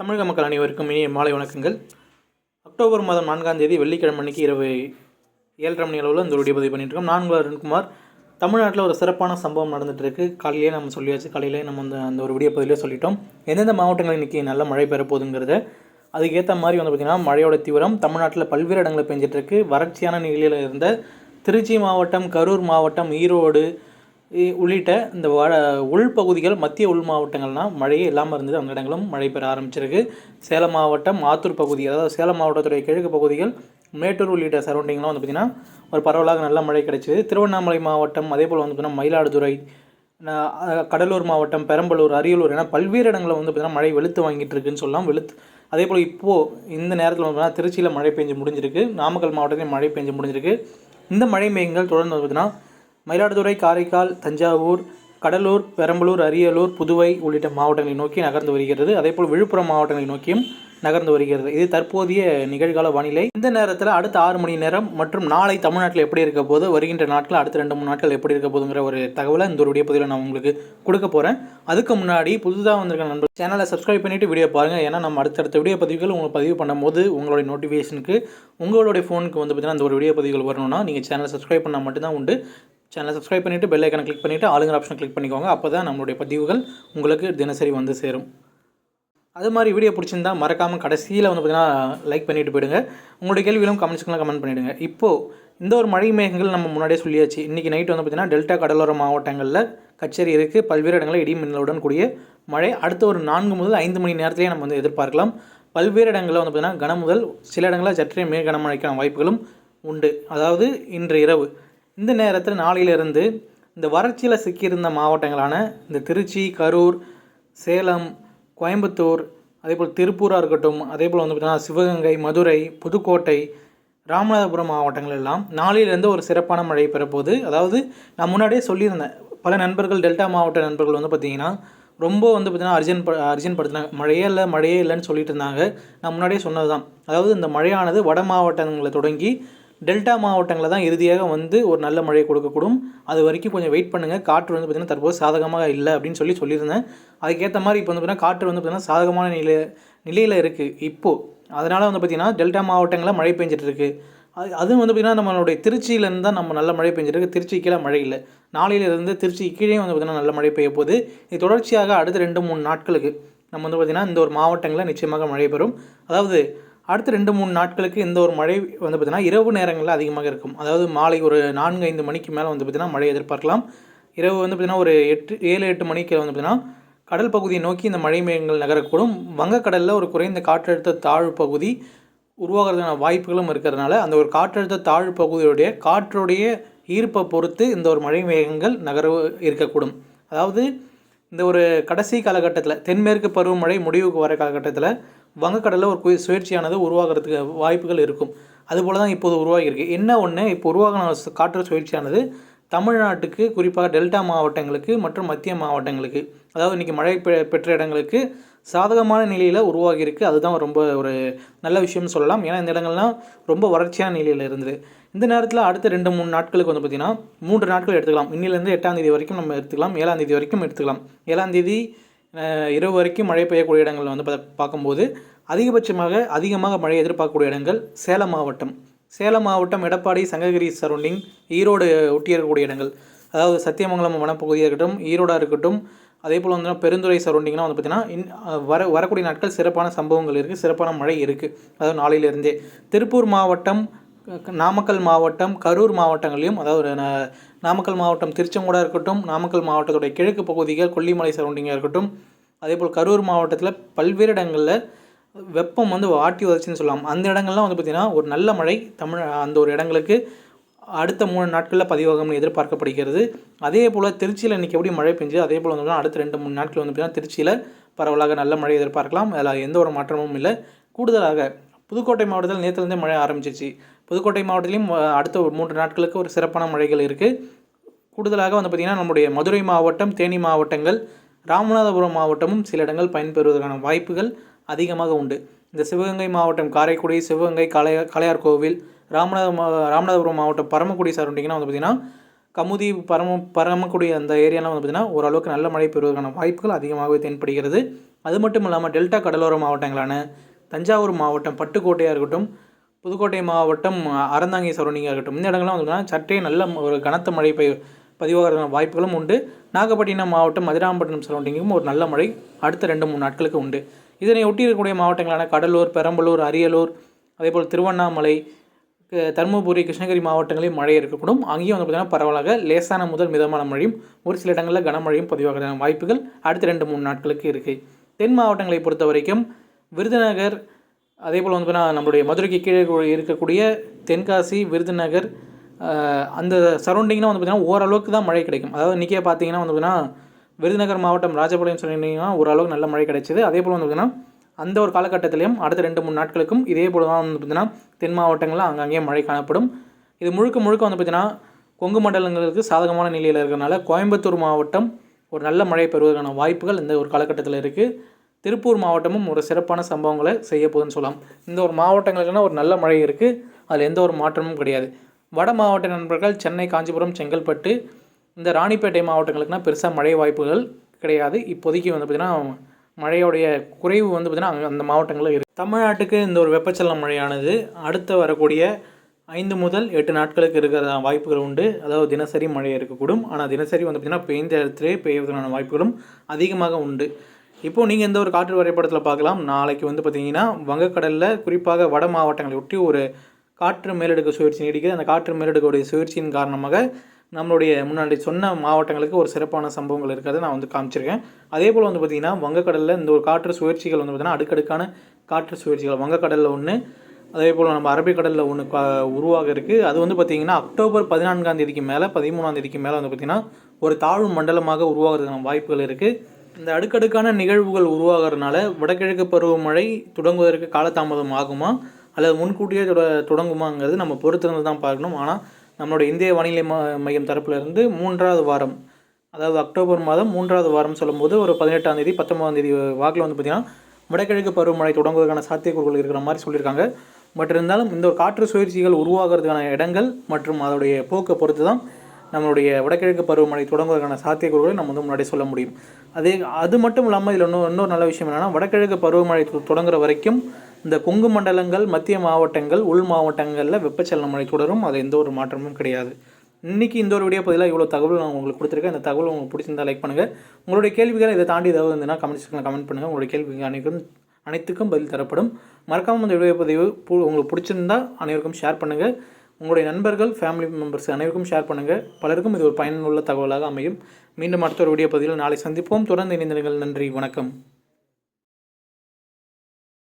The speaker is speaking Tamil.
தமிழக மக்கள் அனைவருக்கும் இனிய மாலை வணக்கங்கள். அக்டோபர் மாதம் நான்காம் தேதி வெள்ளிக்கிழமை அன்னைக்கு இரவு ஏழரை மணி அளவில் இந்த வீடியோ பதிவு இருக்கோம். நான் உங்கள் அருண்குமார். தமிழ்நாட்டில் ஒரு சிறப்பான சம்பவம் நடந்துட்டு இருக்கு. காலையிலே நம்ம சொல்லியாச்சு. காலையிலே நம்ம அந்த அந்த ஒரு வீடியோ பதிலே சொல்லிட்டோம். எந்தெந்த மாவட்டங்கள் இன்றைக்கி நல்ல மழை பெறப்போகுதுங்கிறத அதுக்கேற்ற மாதிரி வந்து பார்த்திங்கன்னா மழையோட தீவிரம் தமிழ்நாட்டில் பல்வேறு இடங்களில் பெஞ்சிட்ருக்கு வறட்சியான நிலையில் இருந்த திருச்சி மாவட்டம் கரூர் மாவட்டம் ஈரோடு உள்ளிட்ட இந்த வட உள்பகுதிகள் மத்திய உள் மாவட்டங்கள்லாம் மழையே இல்லாமல் இருந்தது. அந்த இடங்களும் மழை பெற ஆரம்பிச்சிருக்கு. சேலம் மாவட்டம் ஆத்தூர் பகுதி அதாவது சேலம் மாவட்டத்துடைய கிழக்கு பகுதிகள் மேட்டூர் உள்ளிட்ட சரௌண்டிங்லாம் வந்து பார்த்திங்கன்னா ஒரு பரவலாக நல்ல மழை கிடைச்சிது. திருவண்ணாமலை மாவட்டம் அதே போல் வந்து பார்த்திங்கன்னா மயிலாடுதுறை கடலூர் மாவட்டம் பெரம்பலூர் அரியலூர் என பல்வேறு இடங்களில் வந்து பார்த்திங்கன்னா மழை வெளுத்து வாங்கிட்டு இருக்குன்னு சொல்லலாம். வெளுத்து அதே போல் இப்போது இந்த நேரத்தில் வந்து பார்த்தீங்கன்னா திருச்சியில் மழை பெஞ்சு முடிஞ்சிருக்கு. நாமக்கல் மாவட்டத்திலையும் மழை பெஞ்சு முடிஞ்சிருக்கு. இந்த மழை மேகங்கள் தொடர்ந்து வந்து பார்த்திங்கன்னா மயிலாடுதுறை காரைக்கால் தஞ்சாவூர் கடலூர் பெரம்பலூர் அரியலூர் புதுவை உள்ளிட்ட மாவட்டங்களை நோக்கி நகர்ந்து வருகிறது. அதேபோல் விழுப்புரம் மாவட்டங்களை நோக்கியும் நகர்ந்து வருகிறது. இது தற்போதைய நிகழ்கால வானிலை. இந்த நேரத்தில் அடுத்த ஆறு மணி நேரம் மற்றும் நாளை தமிழ்நாட்டில் எப்படி இருக்க போது வருகின்ற நாட்கள் அடுத்த ரெண்டு மூணு நாட்கள் எப்படி இருக்க போதுங்கிற ஒரு தகவலை இந்த ஒரு பதிவில் நான் உங்களுக்கு கொடுக்க போகிறேன் அதுக்கு முன்னாடி புதுதாக வந்திருக்க நண்பர் சேனலை சப்ஸ்கிரைப் பண்ணிவிட்டு வீடியோ பாருங்கள் ஏன்னா நம்ம அடுத்தடுத்த வீடியோ பதிவுகள் உங்களுக்கு பதிவு பண்ணும்போது உங்களுடைய நோட்டிஃபிகேஷனுக்கு உங்களுடைய ஃபோனுக்கு வந்து பார்த்தீங்கன்னா அந்த ஒரு வீடியோ பதிவுகள் வரணும்னா நீங்கள் சேனலை சப்ஸ்கிரைப் பண்ணால் மட்டும்தான் உண்டு. சேனலை சப்ஸ்கிரைப் பண்ணிவிட்டு பெல் ஐக்கனை கிளிக் பண்ணிவிட்டு ஆளுங்கிற ஆப்ஷனை கிளிக் பண்ணிக்கோங்க. அப்போ தான் நம்மளுடைய பதிவுகள் உங்களுக்கு தினசரி வந்து சேரும். அது மாதிரி வீடியோ பிடிச்சிருந்தா மறக்காமல் கடைசியில் வந்து பார்த்திங்கன்னா லைக் பண்ணிவிட்டு போயிடுங்க. உங்களுடைய கேள்விகளும் கமெண்ட்ஸ்க்கெலாம் கமெண்ட் பண்ணிவிடுங்க இப்போது இந்த ஒரு மழை மேகங்கள் நம்ம முன்னாடியே சொல்லியாச்சு. இன்றைக்கி நைட் வந்து பார்த்திங்கன்னா டெல்டா கடலோர மாவட்டங்களில் கச்சேரி இருக்குது பல்வேறு இடங்களில் இடி மின்னலுடன் கூடிய மழை. அடுத்த ஒரு நான்கு முதல் ஐந்து மணி நேரத்திலேயே நம்ம வந்து எதிர்பார்க்கலாம். பல்வேறு இடங்களில் வந்து பார்த்திங்கன்னா கன முதல் சில இடங்களில் சற்றே மிக கனமழைக்கான வாய்ப்புகளும் உண்டு. அதாவது இன்று இரவு இந்த நேரத்தில் நாளையிலிருந்து இந்த வறட்சியில் சிக்கியிருந்த மாவட்டங்களான இந்த திருச்சி கரூர் சேலம் கோயம்புத்தூர் அதேபோல் திருப்பூராக இருக்கட்டும் அதேபோல் வந்து பார்த்திங்கன்னா சிவகங்கை மதுரை புதுக்கோட்டை ராமநாதபுரம் மாவட்டங்கள் எல்லாம் நாளையிலேருந்து ஒரு சிறப்பான மழை பெறப்போகுது. அதாவது நான் முன்னாடியே சொல்லியிருந்தேன் பல நண்பர்கள் டெல்டா மாவட்ட நண்பர்கள் வந்து பார்த்திங்கன்னா ரொம்ப வந்து பார்த்திங்கன்னா அர்ஜென்ட் ப அர்ஜென்ட் படுத்தினாங்க. மழையே இல்லை மழையே இல்லைன்னு சொல்லிட்டு இருந்தாங்க. நான் முன்னாடியே சொன்னது தான் அதாவது இந்த மழையானது வட மாவட்டங்களை தொடங்கி டெல்டா மாவட்டங்களில் தான் இறுதியாக வந்து ஒரு நல்ல மழையை கொடுக்கக்கூடும். அது வரைக்கும் கொஞ்சம் வெயிட் பண்ணுங்கள் காற்று வந்து பார்த்திங்கன்னா தற்போது சாதகமாக இல்லை அப்படின்னு சொல்லி சொல்லியிருந்தேன். அதுக்கேற்ற மாதிரி இப்போ வந்து பார்த்திங்கன்னா காற்று வந்து பார்த்திங்கன்னா சாதகமான நிலை நிலையில் இருக்குது இப்போது அதனால் வந்து பார்த்திங்கன்னா டெல்டா மாவட்டங்களில் மழை பெஞ்சிட்ருக்கு. அது அதுவும் வந்து பார்த்திங்கன்னா நம்மளுடைய திருச்சியிலேருந்து தான் நம்ம நல்ல மழை பெஞ்சிட்டு திருச்சி கீழே மழை இல்லை. நாளையிலிருந்து திருச்சி கீழே வந்து பார்த்திங்கன்னா நல்ல மழை பெய்ய போகுது. இது தொடர்ச்சியாக அடுத்த ரெண்டு மூணு நாட்களுக்கு நம்ம வந்து பார்த்திங்கன்னா இந்த ஒரு மாவட்டங்களில் நிச்சயமாக மழை பெறும். அதாவது அடுத்த ரெண்டு மூணு நாட்களுக்கு இந்த ஒரு மழை வந்து பார்த்திங்கன்னா இரவு நேரங்களில் அதிகமாக இருக்கும். அதாவது மாலை ஒரு நான்கு ஐந்து மணிக்கு மேலே வந்து பார்த்திங்கன்னா மழை எதிர்பார்க்கலாம். இரவு வந்து பார்த்திங்கன்னா ஒரு எட்டு ஏழு எட்டு மணிக்கு வந்து பார்த்திங்கன்னா கடல் பகுதியை நோக்கி இந்த மழை மேகங்கள் நகரக்கூடும். வங்கக்கடலில் ஒரு குறைந்த காற்றழுத்த தாழ்வு பகுதி உருவாகிறதுக்கான வாய்ப்புகளும் இருக்கிறதுனால அந்த ஒரு காற்றழுத்த தாழ்வு பகுதியுடைய காற்றுடைய ஈர்ப்பை பொறுத்து இந்த ஒரு மழை மேகங்கள் நகர இருக்கக்கூடும். அதாவது இந்த ஒரு கடைசி காலகட்டத்தில் தென்மேற்கு பருவமழை முடிவுக்கு வர காலகட்டத்தில் வங்கக்கடலில் ஒரு குய- சுழற்சியானது உருவாகிறதுக்கு வாய்ப்புகள் இருக்கும். அதுபோல் தான் இப்போது உருவாகியிருக்கு. என்ன ஒன்று இப்போ உருவாகின காற்று சுழற்சியானது தமிழ்நாட்டுக்கு குறிப்பாக டெல்டா மாவட்டங்களுக்கு மற்றும் மத்திய மாவட்டங்களுக்கு அதாவது இன்றைக்கி மழை பெ- பெற்ற இடங்களுக்கு சாதகமான நிலையில் உருவாகியிருக்கு. அதுதான் ரொம்ப ஒரு நல்ல விஷயம்னு சொல்லலாம். ஏன்னா இந்த இடங்கள்லாம் ரொம்ப வறட்சியான நிலையில் இருந்தது. இந்த நேரத்தில் அடுத்த ரெண்டு மூணு நாட்களுக்கு வந்து பார்த்திங்கன்னா மூன்று நாட்கள் எடுத்துக்கலாம். இன்னிலேருந்து எட்டாம் தேதி வரைக்கும் நம்ம எடுத்துக்கலாம். ஏழாம் தேதி வரைக்கும் எடுத்துக்கலாம். ஏழாம் தேதி இரவு வரைக்கும் மழை பெய்யக்கூடிய இடங்கள் வந்து பார்க்கும்போது அதிகபட்சமாக அதிகமாக மழை எதிர்பார்க்கக்கூடிய இடங்கள் சேலம் மாவட்டம். சேலம் மாவட்டம் எடப்பாடி சங்ககிரி சரௌண்டிங் ஈரோடு ஒட்டி இருக்கக்கூடிய இடங்கள். அதாவது சத்தியமங்கலம் வனப்பகுதியாக இருக்கட்டும் ஈரோடாக இருக்கட்டும் அதே போல் வந்து பெருந்துறை சரௌண்டிங்லாம் வந்து பார்த்திங்கன்னா இன் வர வரக்கூடிய நாட்கள் சிறப்பான சம்பவங்கள் இருக்குது சிறப்பான மழை இருக்குது அதாவது நாளையிலிருந்தே. திருப்பூர் மாவட்டம் நாமக்கல் மாவட்டம் கரூர் மாவட்டங்களையும் அதாவது நாமக்கல் மாவட்டம் திருச்செங்கோடாக இருக்கட்டும் நாமக்கல் மாவட்டத்துடைய கிழக்கு பகுதிகள் கொல்லிமலை சரௌண்டிங்காக இருக்கட்டும் அதேபோல் கரூர் மாவட்டத்தில் பல்வேறு இடங்களில் வெப்பம் வந்து வாட்டி வதச்சுன்னு சொல்லலாம். அந்த இடங்கள்லாம் வந்து பார்த்திங்கன்னா ஒரு நல்ல மழை தமிழ் அந்த ஒரு இடங்களுக்கு அடுத்த மூணு நாட்களில் பதிவாகும்னு எதிர்பார்க்கப்படுகிறது. அதே போல் திருச்சியில் இன்றைக்கி எப்படி மழை பெஞ்சு அதே போல் வந்து அடுத்த ரெண்டு மூணு நாட்கள் வந்து பார்த்திங்கன்னா திருச்சியில் பரவலாக நல்ல மழை எதிர்பார்க்கலாம். அதில் எந்த ஒரு மாற்றமும் இல்லை. கூடுதலாக புதுக்கோட்டை மாவட்டத்தில் நேற்றுலேருந்தே மழை ஆரம்பிச்சிச்சு புதுக்கோட்டை மாவட்டத்திலையும் அடுத்த மூன்று நாட்களுக்கு ஒரு சிறப்பான மழைகள் இருக்குது கூடுதலாக வந்து பார்த்திங்கன்னா நம்முடைய மதுரை மாவட்டம் தேனி மாவட்டங்கள் ராமநாதபுரம் மாவட்டமும் சில இடங்கள் பயன்பெறுவதற்கான வாய்ப்புகள் அதிகமாக உண்டு. இந்த சிவகங்கை மாவட்டம் காரைக்குடி சிவகங்கை கலைய கலையார் கோவில் ராமநாத மா- ராமநாதபுரம் மாவட்டம் பரமக்குடி சரௌண்டிங்னா வந்து பார்த்திங்கன்னா கமுதி பரம பரமக்குடி அந்த ஏரியாலாம் வந்து பார்த்திங்கன்னா ஓரளவுக்கு நல்ல மழை பெறுவதற்கான வாய்ப்புகள் அதிகமாகவே தென்படுகிறது. அது மட்டும் இல்லாமல் டெல்டா கடலோர மாவட்டங்களான தஞ்சாவூர் மாவட்டம் பட்டுக்கோட்டையாக இருக்கட்டும் புதுக்கோட்டை மாவட்டம் அறந்தாங்கி சரௌண்டிங்காக இருக்கட்டும் இந்த இடங்கள்லாம் வந்து பார்த்தீங்கன்னா சற்றே நல்ல ஒரு கனத்த மழை பெய் பதிவாகிறதுக்கான வாய்ப்புகளும் உண்டு. நாகப்பட்டினம் மாவட்டம் மதுராம்பட்டினம் சரௌண்டிங்கும் ஒரு நல்ல மழை அடுத்த ரெண்டு மூணு நாட்களுக்கு உண்டு. இதனை ஒட்டி இருக்கக்கூடிய மாவட்டங்களான கடலூர் பெரம்பலூர் அரியலூர் அதேபோல் திருவண்ணாமலை க- தருமபுரி கிருஷ்ணகிரி மாவட்டங்களில் மழை இருக்கக்கூடும். அங்கேயும் வந்து பார்த்திங்கன்னா பரவலாக லேசான முதல் மிதமான மழையும் ஒரு சில இடங்களில் கனமழையும் பதிவாகிறதான வாய்ப்புகள் அடுத்த ரெண்டு மூணு நாட்களுக்கு இருக்குது தென் மாவட்டங்களை பொறுத்த வரைக்கும் விருதுநகர் அதே போல் வந்து பார்த்தீங்கன்னா நம்மளுடைய மதுரைக்கு கீழே இருக்கக்கூடிய தென்காசி விருதுநகர் அந்த சரௌண்டிங்னா வந்து பார்த்திங்கன்னா ஓரளவுக்கு தான் மழை கிடைக்கும். அதாவது இன்றைக்கே பார்த்தீங்கன்னா வந்து பார்த்திங்கன்னா விருதுநகர் மாவட்டம் ராஜபாளையம் சொன்னீங்கன்னா ஓரளவுக்கு நல்ல மழை கிடைச்சிது. அதே போல் வந்து பார்த்திங்கன்னா அந்த ஒரு காலகட்டத்திலையும் அடுத்த ரெண்டு மூணு நாட்களுக்கும் இதே போல் தான் வந்து பார்த்திங்கன்னா தென் மாவட்டங்களில் அங்கங்கே மழை காணப்படும். இது முழுக்க முழுக்க வந்து பார்த்திங்கன்னா கொங்கு மண்டலங்களுக்கு சாதகமான நிலையில் இருக்கிறனால கோயம்புத்தூர் மாவட்டம் ஒரு நல்ல மழை பெறுவதற்கான வாய்ப்புகள் இந்த ஒரு காலகட்டத்தில் இருக்குது திருப்பூர் மாவட்டமும் ஒரு சிறப்பான சம்பவங்களை செய்ய போகுதுன்னு சொல்லலாம். இந்த ஒரு மாவட்டங்களுக்குன்னா ஒரு நல்ல மழை இருக்குது அதில் எந்த ஒரு மாற்றமும் கிடையாது. வட மாவட்ட நண்பர்கள் சென்னை காஞ்சிபுரம் செங்கல்பட்டு இந்த ராணிப்பேட்டை மாவட்டங்களுக்குனா பெருசாக மழை வாய்ப்புகள் கிடையாது. இப்போதைக்கு வந்து பார்த்திங்கன்னா மழையோடைய குறைவு வந்து பார்த்திங்கன்னா அங்கே அந்த மாவட்டங்களில் இருக்குது தமிழ்நாட்டுக்கு இந்த ஒரு வெப்பச்சலன மழையானது அடுத்து வரக்கூடிய ஐந்து முதல் எட்டு நாட்களுக்கு இருக்கிற வாய்ப்புகள் உண்டு. அதாவது தினசரி மழை இருக்கக்கூடும். ஆனால் தினசரி வந்து பார்த்திங்கன்னா பெய்ந்த இடத்துலேயே பெய்வதற்கான வாய்ப்புகளும் அதிகமாக உண்டு. இப்போது நீங்கள் எந்த ஒரு காற்று வரைபடத்தில் பார்க்கலாம். நாளைக்கு வந்து பார்த்திங்கன்னா வங்கக்கடலில் குறிப்பாக வட மாவட்டங்களை ஒட்டி ஒரு காற்று மேலடுக்கு சுழற்சி நீடிக்குது. அந்த காற்று மேலடுக்குடைய சுழற்சியின் காரணமாக நம்மளுடைய முன்னாடி சொன்ன மாவட்டங்களுக்கு ஒரு சிறப்பான சம்பவங்கள் இருக்கிறத நான் வந்து காமிச்சிருக்கேன். அதே போல் வந்து பார்த்திங்கன்னா வங்கக்கடலில் இந்த ஒரு காற்று சுழற்சிகள் வந்து பார்த்திங்கன்னா அடுக்கடுக்கான காற்று சுழற்சிகள். வங்கக்கடலில் ஒன்று அதே போல் நம்ம அரபிக்கடலில் ஒன்று உருவாக இருக்குது அது வந்து பார்த்திங்கன்னா அக்டோபர் பதினான்காம் தேதிக்கு மேலே பதிமூணாம் தேதிக்கு மேலே வந்து பார்த்திங்கன்னா ஒரு தாழ்வு மண்டலமாக உருவாகிறதுக்கான வாய்ப்புகள் இருக்குது இந்த அடுக்கடுக்கான நிகழ்வுகள் உருவாகிறதுனால வடகிழக்கு பருவமழை தொடங்குவதற்கு காலதாமதம் ஆகுமா? அல்லது முன்கூட்டியே தொட தொடங்குமாங்கிறது நம்ம பொறுத்திருந்து தான் பார்க்கணும். ஆனால் நம்மளுடைய இந்திய வானிலை ம மையம் தரப்புலேருந்து மூன்றாவது வாரம் அதாவது அக்டோபர் மாதம் மூன்றாவது வாரம் சொல்லும்போது ஒரு பதினெட்டாம் தேதி பத்தொன்பதாம் தேதி வாக்கில் வந்து பார்த்திங்கன்னா வடகிழக்கு பருவமழை தொடங்குவதற்கான சாத்தியக்கூறுகள் இருக்கிற மாதிரி சொல்லியிருக்காங்க. பட் இருந்தாலும் இந்த ஒரு காற்று சுழற்சிகள் உருவாகிறதுக்கான இடங்கள் மற்றும் அதோடைய போக்கை பொறுத்து தான் நம்மளுடைய வடகிழக்கு பருவமழை தொடங்குவதற்கான சாத்தியக்கூறுகளை நம்ம வந்து முன்னாடி சொல்ல முடியும். அதே அது மட்டும் இல்லாமல் இதில் இன்னும் இன்னொரு நல்ல விஷயம் என்னென்னா வடகிழக்கு பருவமழை தொடங்குற வரைக்கும் இந்த கொங்கு மண்டலங்கள் மத்திய மாவட்டங்கள் உள் மாவட்டங்களில் வெப்பச்சலன மழை தொடரும். அது எந்த ஒரு மாற்றமும் கிடையாது. இன்றைக்கி இந்த ஒரு வீடியோ பதிலாக இவ்வளோ தகவல் நான் உங்களுக்கு கொடுத்துருக்கேன். இந்த தகவல் உங்களுக்கு பிடிச்சிருந்தா லைக் பண்ணுங்கள் உங்களுடைய கேள்விகள் இதை தாண்டி ஏதாவது இருந்ததுன்னா கமெண்ட் செக்ஷனில் கமெண்ட் பண்ணுங்கள் உங்களுடைய கேள்விக்கு அனைத்தும் அனைத்துக்கும் பதில் தரப்படும். மறக்காமல் இந்த வீடியோ பதிவு பு- உங்களுக்கு பிடிச்சிருந்தா அனைவருக்கும் ஷேர் பண்ணுங்கள் உங்களுடைய நண்பர்கள் ஃபேமிலி மெம்பர்ஸ் அனைவருக்கும் ஷேர் பண்ணுங்கள் பலருக்கும் இது ஒரு பயனுள்ள தகவலாக அமையும். மீண்டும் அடுத்த ஒரு வீடியோ பதிவில் நாளை சந்திப்போம். தொடர்ந்து இணைந்திருங்கள். நன்றி. வணக்கம்.